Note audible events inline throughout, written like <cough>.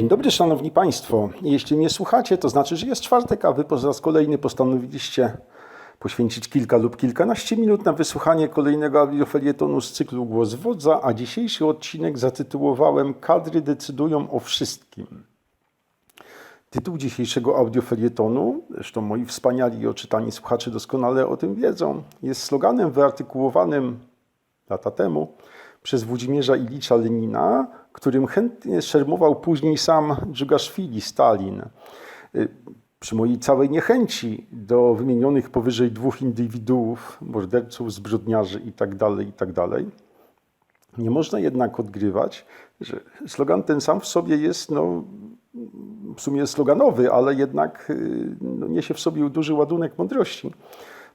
Dzień dobry, szanowni państwo. Jeśli mnie słuchacie, to znaczy, że jest czwartek, a wy po raz kolejny postanowiliście poświęcić kilka lub kilkanaście minut na wysłuchanie kolejnego audiofelietonu z cyklu Głos Wodza, a dzisiejszy odcinek zatytułowałem Kadry decydują o wszystkim. Tytuł dzisiejszego audiofelietonu, zresztą moi wspaniali i oczytani słuchacze doskonale o tym wiedzą, jest sloganem wyartykułowanym lata temu przez Włodzimierza Ilicza Lenina, którym chętnie szermował później sam Dżugaszwili, Stalin. Y, Przy mojej całej niechęci do wymienionych powyżej dwóch indywiduów, morderców, zbrodniarzy itd., itd., nie można jednak odgrywać, że slogan ten sam w sobie jest no, w sumie sloganowy, ale jednak y, no, niesie w sobie duży ładunek mądrości.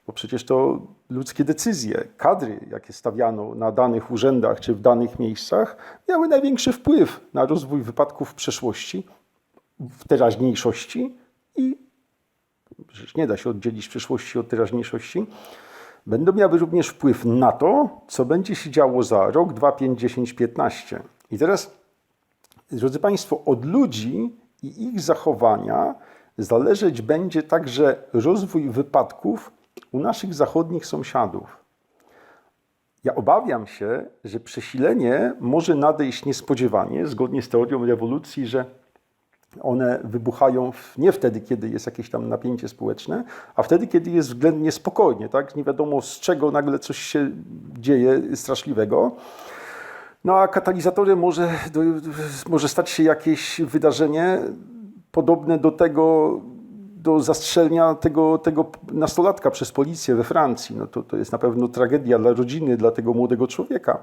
Bo przecież to ludzkie decyzje, kadry, jakie stawiano na danych urzędach czy w danych miejscach, miały największy wpływ na rozwój wypadków w przeszłości, w teraźniejszości i przecież nie da się oddzielić przyszłości od teraźniejszości, będą miały również wpływ na to, co będzie się działo za rok, dwa, pięć, dziesięć, piętnaście. I teraz, drodzy Państwo, od ludzi i ich zachowania zależeć będzie także rozwój wypadków u naszych zachodnich sąsiadów. Ja obawiam się, że przesilenie może nadejść niespodziewanie, zgodnie z teorią rewolucji, że one wybuchają nie wtedy, kiedy jest jakieś tam napięcie społeczne, a wtedy, kiedy jest względnie spokojnie, tak? Nie wiadomo z czego nagle coś się dzieje straszliwego. No a katalizatorem może, może stać się jakieś wydarzenie podobne do tego, do zastrzelenia tego, tego nastolatka przez policję we Francji. No to, to jest na pewno tragedia dla rodziny, dla tego młodego człowieka.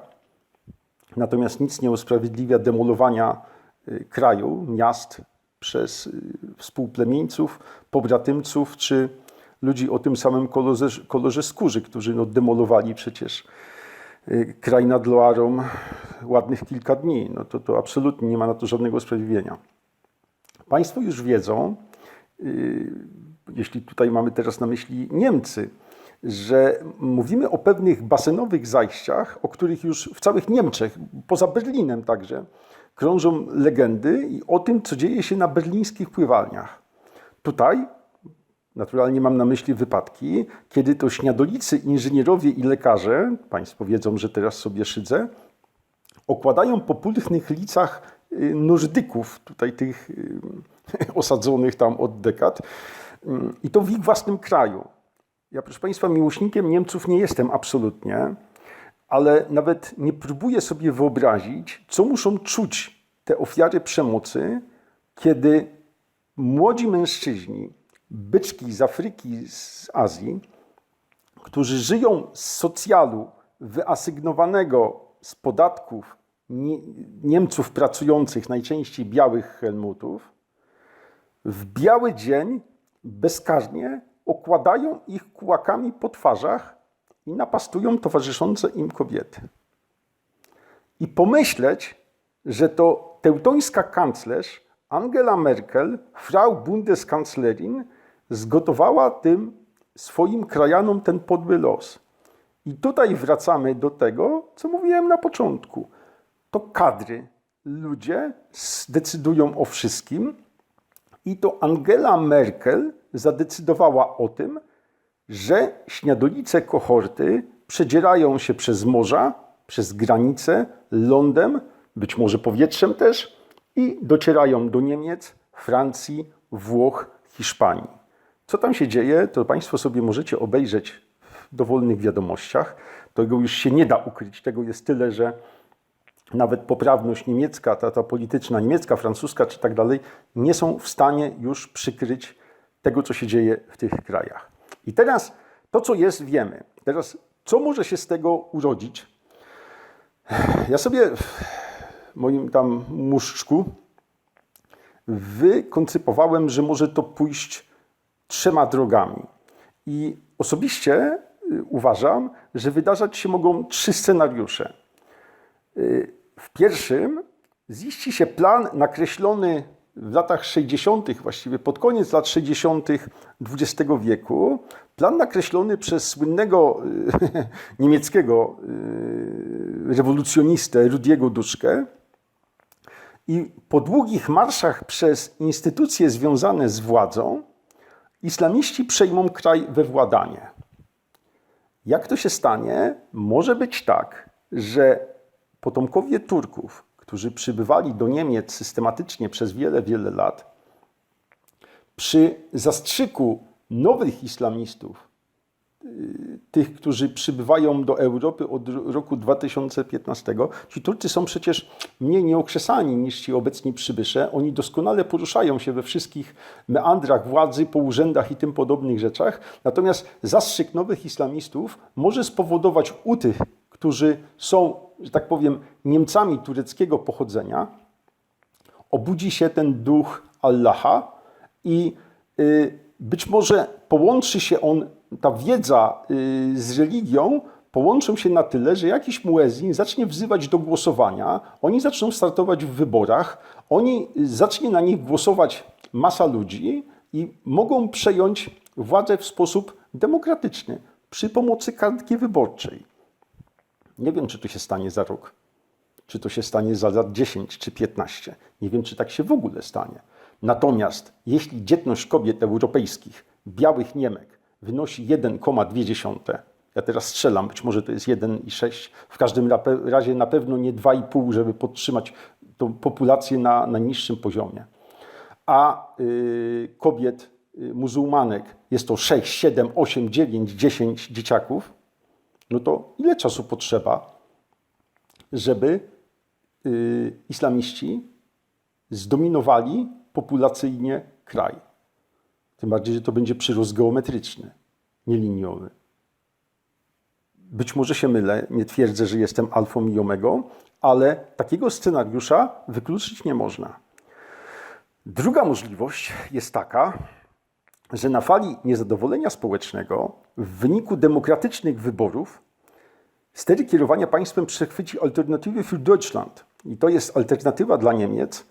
Natomiast nic nie usprawiedliwia demolowania y, kraju, miast przez y, współplemieńców, pobratymców czy ludzi o tym samym kolorze, kolorze skóry, którzy no, demolowali przecież y, kraj nad Loarą ładnych kilka dni. No to, to absolutnie nie ma na to żadnego usprawiedliwienia. Państwo już wiedzą, jeśli tutaj mamy teraz na myśli Niemcy, że mówimy o pewnych basenowych zajściach, o których już w całych Niemczech, poza Berlinem także, krążą legendy i o tym, co dzieje się na berlińskich pływalniach. Tutaj naturalnie mam na myśli wypadki, kiedy to śniadolicy, inżynierowie i lekarze, Państwo wiedzą, że teraz sobie szydzę, okładają po pulchnych licach y, nordyków, tutaj tych y, <laughs> osadzonych tam od dekad, i to w ich własnym kraju. Ja, proszę Państwa, miłośnikiem Niemców nie jestem absolutnie, ale nawet nie próbuję sobie wyobrazić, co muszą czuć te ofiary przemocy, kiedy młodzi mężczyźni, byczki z Afryki, z Azji, którzy żyją z socjalu wyasygnowanego z podatków Nie- Niemców pracujących, najczęściej białych Helmutów, w biały dzień bezkarnie okładają ich kłakami po twarzach i napastują towarzyszące im kobiety. I pomyśleć, że to teutońska kanclerz Angela Merkel, Frau Bundeskanclerin, zgotowała tym swoim krajanom ten podły los. I tutaj wracamy do tego, co mówiłem na początku. To kadry, ludzie decydują o wszystkim, i to Angela Merkel zadecydowała o tym, że śniadolice kohorty przedzierają się przez morza, przez granice, lądem, być może powietrzem też i docierają do Niemiec, Francji, Włoch, Hiszpanii. Co tam się dzieje, to Państwo sobie możecie obejrzeć w dowolnych wiadomościach. Tego już się nie da ukryć. Tego jest tyle, że nawet poprawność niemiecka, ta, ta polityczna niemiecka, francuska czy tak dalej, nie są w stanie już przykryć tego, co się dzieje w tych krajach. I teraz to, co jest, wiemy. Teraz, co może się z tego urodzić? Ja sobie w moim tam muszczku wykoncypowałem, że może to pójść trzema drogami. I osobiście y, uważam, że wydarzać się mogą trzy scenariusze. Y, W pierwszym ziści się plan nakreślony w latach 60., właściwie pod koniec lat 60. XX wieku, plan nakreślony przez słynnego y, <laughs> niemieckiego y, rewolucjonistę Rudiego Duszkę. I po długich marszach przez instytucje związane z władzą, islamiści przejmą kraj we władanie. Jak to się stanie? Może być tak, że potomkowie Turków, którzy przybywali do Niemiec systematycznie przez wiele, wiele lat, przy zastrzyku nowych islamistów, tych, którzy przybywają do Europy od roku 2015, ci Turcy są przecież mniej nieokrzesani niż ci obecni przybysze. Oni doskonale poruszają się we wszystkich meandrach władzy, po urzędach i tym podobnych rzeczach. Natomiast zastrzyk nowych islamistów może spowodować u tych, którzy są, że tak powiem, Niemcami tureckiego pochodzenia, obudzi się ten duch Allaha i y, być może połączy się on ta wiedza y, z religią połączą się na tyle, że jakiś muezin zacznie wzywać do głosowania, oni zaczną startować w wyborach, oni zacznie na nich głosować masa ludzi i mogą przejąć władzę w sposób demokratyczny przy pomocy kartki wyborczej. Nie wiem, czy to się stanie za rok, czy to się stanie za lat 10 czy 15. Nie wiem, czy tak się w ogóle stanie. Natomiast jeśli dzietność kobiet europejskich, białych Niemek, wynosi 1,2. Ja teraz strzelam, być może to jest 1,6. W każdym razie na pewno nie 2,5, żeby podtrzymać tą populację na, na niższym poziomie. A y, kobiet y, muzułmanek jest to 6, 7, 8, 9, 10 dzieciaków, no to ile czasu potrzeba, żeby y, islamiści zdominowali populacyjnie kraj? Tym bardziej, że to będzie przyrost geometryczny, nie liniowy. Być może się mylę, nie twierdzę, że jestem alfą i omegą, ale takiego scenariusza wykluczyć nie można. Druga możliwość jest taka, że na fali niezadowolenia społecznego w wyniku demokratycznych wyborów stery kierowania państwem przechwyci Alternative für Deutschland. I to jest alternatywa dla Niemiec,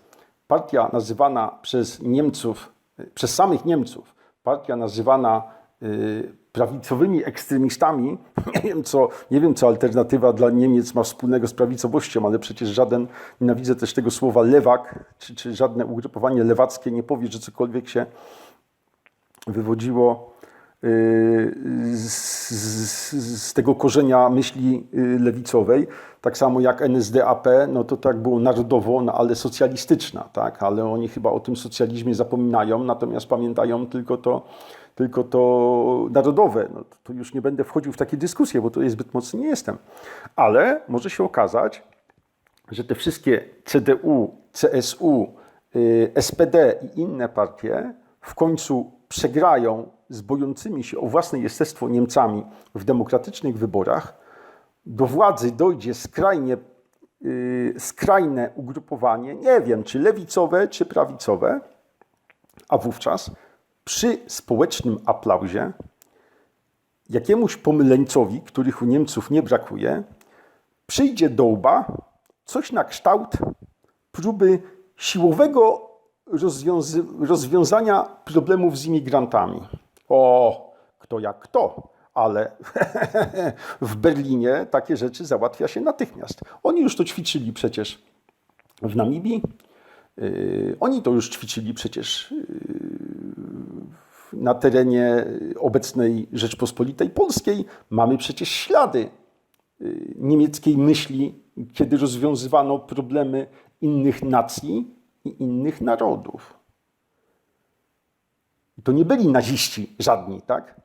partia nazywana przez Niemców przez samych Niemców partia nazywana y, prawicowymi ekstremistami, <laughs> nie wiem, co, nie wiem, co alternatywa dla Niemiec ma wspólnego z prawicowością, ale przecież żaden, nienawidzę też tego słowa lewak, czy, czy żadne ugrupowanie lewackie nie powie, że cokolwiek się wywodziło y, z, z, z tego korzenia myśli y, lewicowej tak samo jak NSDAP, no to tak było narodowo, no ale socjalistyczna, tak? Ale oni chyba o tym socjalizmie zapominają, natomiast pamiętają tylko to, tylko to narodowe. No, to już nie będę wchodził w takie dyskusje, bo jest zbyt mocny nie jestem. Ale może się okazać, że te wszystkie CDU, CSU, y, SPD i inne partie w końcu przegrają z bojącymi się o własne jestestwo Niemcami w demokratycznych wyborach, do władzy dojdzie skrajnie, yy, skrajne ugrupowanie, nie wiem, czy lewicowe, czy prawicowe, a wówczas przy społecznym aplauzie jakiemuś pomyleńcowi, których u Niemców nie brakuje, przyjdzie do łba coś na kształt próby siłowego rozwiązania problemów z imigrantami. O, kto jak kto ale <laughs> w Berlinie takie rzeczy załatwia się natychmiast. Oni już to ćwiczyli przecież w Namibii, yy, oni to już ćwiczyli przecież yy, na terenie obecnej Rzeczpospolitej Polskiej. Mamy przecież ślady yy, niemieckiej myśli, kiedy rozwiązywano problemy innych nacji i innych narodów. To nie byli naziści żadni, tak?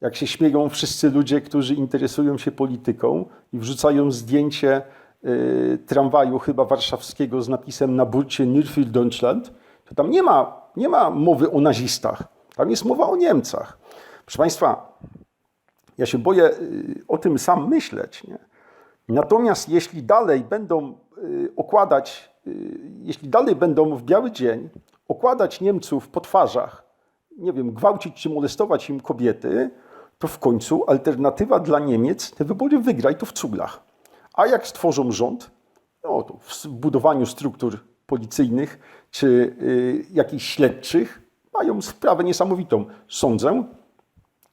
jak się śmieją wszyscy ludzie, którzy interesują się polityką i wrzucają zdjęcie y, tramwaju chyba warszawskiego z napisem na burcie Nürfil Deutschland, to tam nie ma, nie ma mowy o nazistach. Tam jest mowa o Niemcach. Proszę Państwa, ja się boję y, o tym sam myśleć. Nie? Natomiast jeśli dalej będą y, okładać, jeśli dalej będą w biały dzień okładać Niemców po twarzach, nie wiem, gwałcić czy molestować im kobiety, to w końcu alternatywa dla Niemiec te wybory wygra i to w cuglach. A jak stworzą rząd, no to w budowaniu struktur policyjnych czy y, jakichś śledczych, mają sprawę niesamowitą. Sądzę,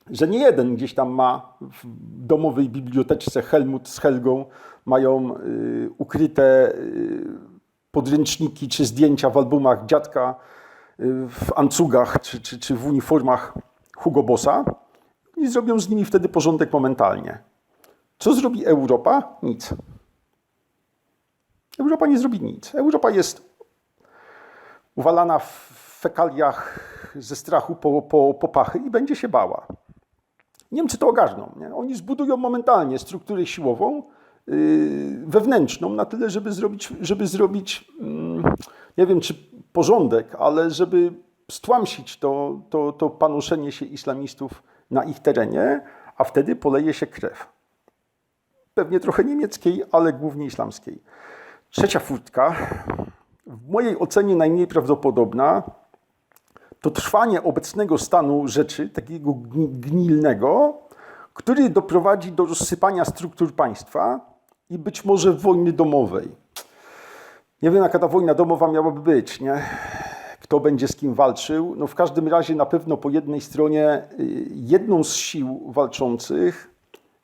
że nie jeden gdzieś tam ma w domowej biblioteczce Helmut z Helgą, mają y, ukryte y, podręczniki czy zdjęcia w albumach dziadka y, w ancugach czy, czy, czy w uniformach Hugo Bossa i zrobią z nimi wtedy porządek momentalnie. Co zrobi Europa? Nic. Europa nie zrobi nic. Europa jest uwalana w fekaliach ze strachu po, po, po pachy i będzie się bała. Niemcy to ogarną. Nie? Oni zbudują momentalnie strukturę siłową wewnętrzną na tyle, żeby zrobić, żeby zrobić mm, nie wiem czy porządek, ale żeby stłamsić to, to, to panoszenie się islamistów na ich terenie, a wtedy poleje się krew. Pewnie trochę niemieckiej, ale głównie islamskiej. Trzecia furtka, w mojej ocenie najmniej prawdopodobna, to trwanie obecnego stanu rzeczy, takiego gni- gnilnego, który doprowadzi do rozsypania struktur państwa i być może wojny domowej. Nie wiem, jaka ta wojna domowa miałaby być, nie? Kto będzie z kim walczył. No w każdym razie na pewno po jednej stronie y, jedną z sił walczących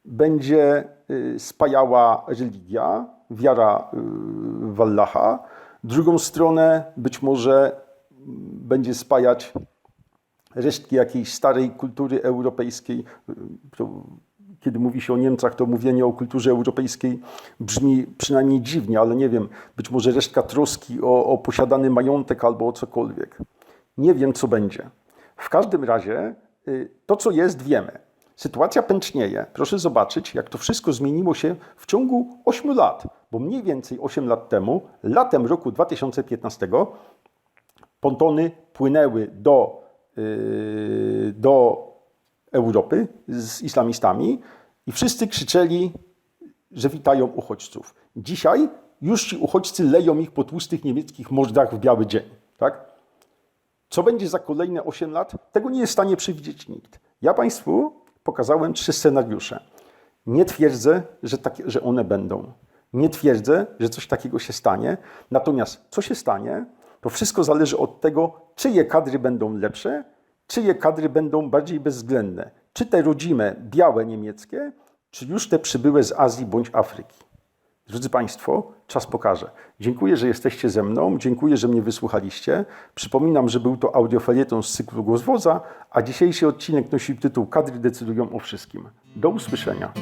będzie y, spajała religia, wiara y, w Allaha. Drugą stronę być może mm, będzie spajać resztki jakiejś starej kultury europejskiej. Kiedy mówi się o Niemcach, to mówienie o kulturze europejskiej brzmi przynajmniej dziwnie, ale nie wiem, być może resztka troski o, o posiadany majątek albo o cokolwiek. Nie wiem, co będzie. W każdym razie y, to, co jest, wiemy. Sytuacja pęcznieje. Proszę zobaczyć, jak to wszystko zmieniło się w ciągu 8 lat, bo mniej więcej 8 lat temu, latem roku 2015, pontony płynęły do, yy, do Europy z islamistami i wszyscy krzyczeli, że witają uchodźców. Dzisiaj już ci uchodźcy leją ich po tłustych niemieckich mordach w biały dzień. Tak? Co będzie za kolejne 8 lat? Tego nie jest w stanie przewidzieć nikt. Ja Państwu pokazałem trzy scenariusze. Nie twierdzę, że, takie, że one będą. Nie twierdzę, że coś takiego się stanie. Natomiast co się stanie, to wszystko zależy od tego, czyje kadry będą lepsze, czyje kadry będą bardziej bezwzględne. Czy te rodzime, białe niemieckie, czy już te przybyłe z Azji bądź Afryki. Drodzy Państwo, czas pokaże. Dziękuję, że jesteście ze mną. Dziękuję, że mnie wysłuchaliście. Przypominam, że był to audiofelieton z cyklu Głos Wodza, a dzisiejszy odcinek nosi tytuł Kadry decydują o wszystkim. Do usłyszenia.